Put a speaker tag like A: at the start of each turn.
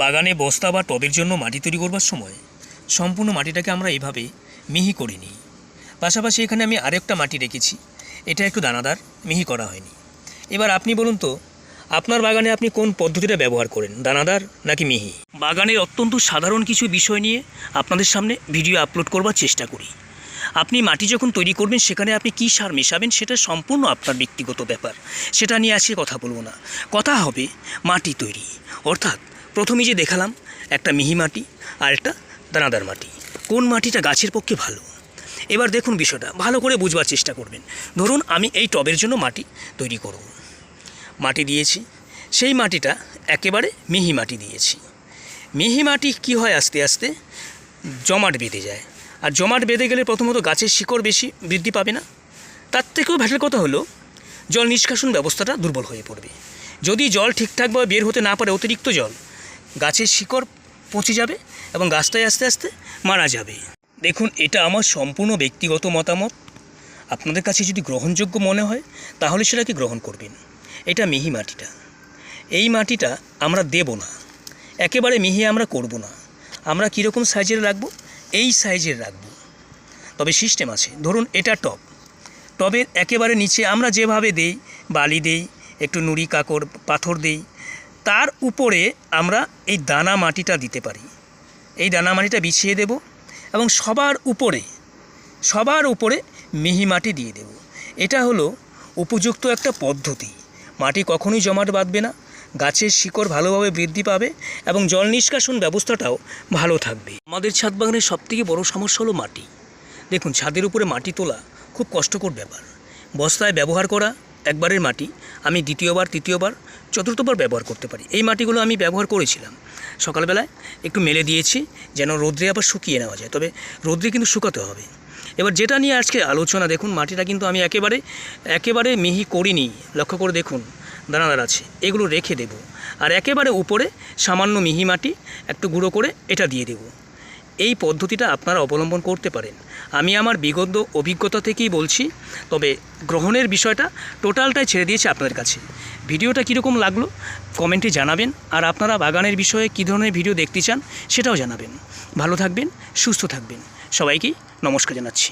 A: বাগানে বস্তা বা টবের জন্য মাটি তৈরি করবার সময় সম্পূর্ণ মাটিটাকে আমরা এভাবে মিহি করে নিই। পাশাপাশি এখানে আমি আরেকটা মাটি রেখেছি, এটা একটু দানাদার, মিহি করা হয়নি। এবার আপনি বলুন তো, আপনার বাগানে আপনি কোন পদ্ধতিটা ব্যবহার করেন, দানাদার নাকি মিহি? বাগানের অত্যন্ত সাধারণ কিছু বিষয় নিয়ে আপনাদের সামনে ভিডিও আপলোড করবার চেষ্টা করি। আপনি মাটি যখন তৈরি করবেন, সেখানে আপনি কী সার মেশাবেন, সেটা সম্পূর্ণ আপনার ব্যক্তিগত ব্যাপার। সেটা নিয়ে আজকে কথা বলব না। কথা হবে মাটি তৈরি। অর্থাৎ প্রথমেই যে দেখালাম, একটা মিহি মাটি আর একটা দানাদার মাটি। কোন মাটিটা গাছের পক্ষে ভালো? এবার দেখুন বিষয়টা, ভালো করে বুঝবার চেষ্টা করবেন। ধরুন আমি এই টবের জন্য মাটি তৈরি করব। মাটি দিয়েছি, সেই মাটিটা একেবারে মিহি মাটি দিয়েছি। মিহি মাটি কী হয় আস্তে আস্তে? জমাট বেঁধে যায়। আর জমাট বেঁধে গেলে প্রথমত গাছের শিকড় বেশি বৃদ্ধি পাবে না। তার থেকেও ভ্যাটের কথা হলো, জল নিষ্কাশন ব্যবস্থাটা দুর্বল হয়ে পড়বে। যদি জল ঠিকঠাকভাবে বের হতে না পারে অতিরিক্ত জল গাছের শিকড় পচে যাবে এবং গাছটাই আস্তে আস্তে মারা যাবে। দেখুন, এটা আমার সম্পূর্ণ ব্যক্তিগত মতামত। আপনাদের কাছে যদি গ্রহণযোগ্য মনে হয়, তাহলে সেটাকে গ্রহণ করবেন। এটা মিহি মাটিটা। এই মাটিটা আমরা দেব না। একেবারে মিহি আমরা করব না। আমরা কীরকম সাইজের রাখব? এই সাইজের রাখব। তবে সিস্টেম আছে। ধরুন, এটা টব। টবের একেবারে নিচে আমরা যেভাবে দেই, বালি দেই, একটু নুড়ি, কাকড়, পাথর দেই তার উপরে আমরা এই দানা মাটিটা দিতে পারি। এই দানা মাটিটা বিছিয়ে দেব এবং সবার উপরে সবার উপরে মিহি মাটি দিয়ে দেব। এটা হলো উপযুক্ত একটা পদ্ধতি। মাটি কখনোই জমাট বাঁধবে না, গাছের শিকড় ভালোভাবে বৃদ্ধি পাবে এবং জল নিষ্কাশন ব্যবস্থাটাও ভালো থাকবে। আমাদের ছাদ বাগানের সবথেকে বড় সমস্যা হলো মাটি। দেখুন, ছাদের উপরে মাটি তোলা খুব কষ্টকর ব্যাপার। বস্তায় ব্যবহার করা একবারের মাটি, আমি দ্বিতীয়বার, তৃতীয়বার, চতুর্থবার ব্যবহার করতে পারি। এই মাটিগুলো আমি ব্যবহার করেছিলাম। সকালবেলায় একটু মেলে দিয়েছি, যেন রোদ্রে আবার শুকিয়ে নেওয়া যায়। তবে রোদ্রে কিন্তু শুকাতে হবে। এবার যেটা নিয়ে আজকে আলোচনা, দেখুন, মাটিটা কিন্তু আমি একেবারে একেবারে মিহি করিনি। লক্ষ্য করে দেখুন, দানাদার আছে। এগুলো রেখে দেব। আর একেবারে উপরে সামান্য মিহি মাটি, একটু গুঁড়ো করে এটা দিয়ে দেব। এই পদ্ধতিটা আপনারা অবলম্বন করতে পারেন। আমি আমার বিগত অভিজ্ঞতা থেকেই বলছি, তবে গ্রহণের বিষয়টা টোটালটাই ছেড়ে দিয়েছে আপনাদের কাছে। ভিডিওটা কীরকম লাগল কমেন্টে জানাবেন, আর আপনারা বাগানের বিষয়ে কী ধরনের ভিডিও দেখতে চান সেটাও জানাবেন। ভালো থাকবেন, সুস্থ থাকবেন। সবাইকেই নমস্কার জানাচ্ছি।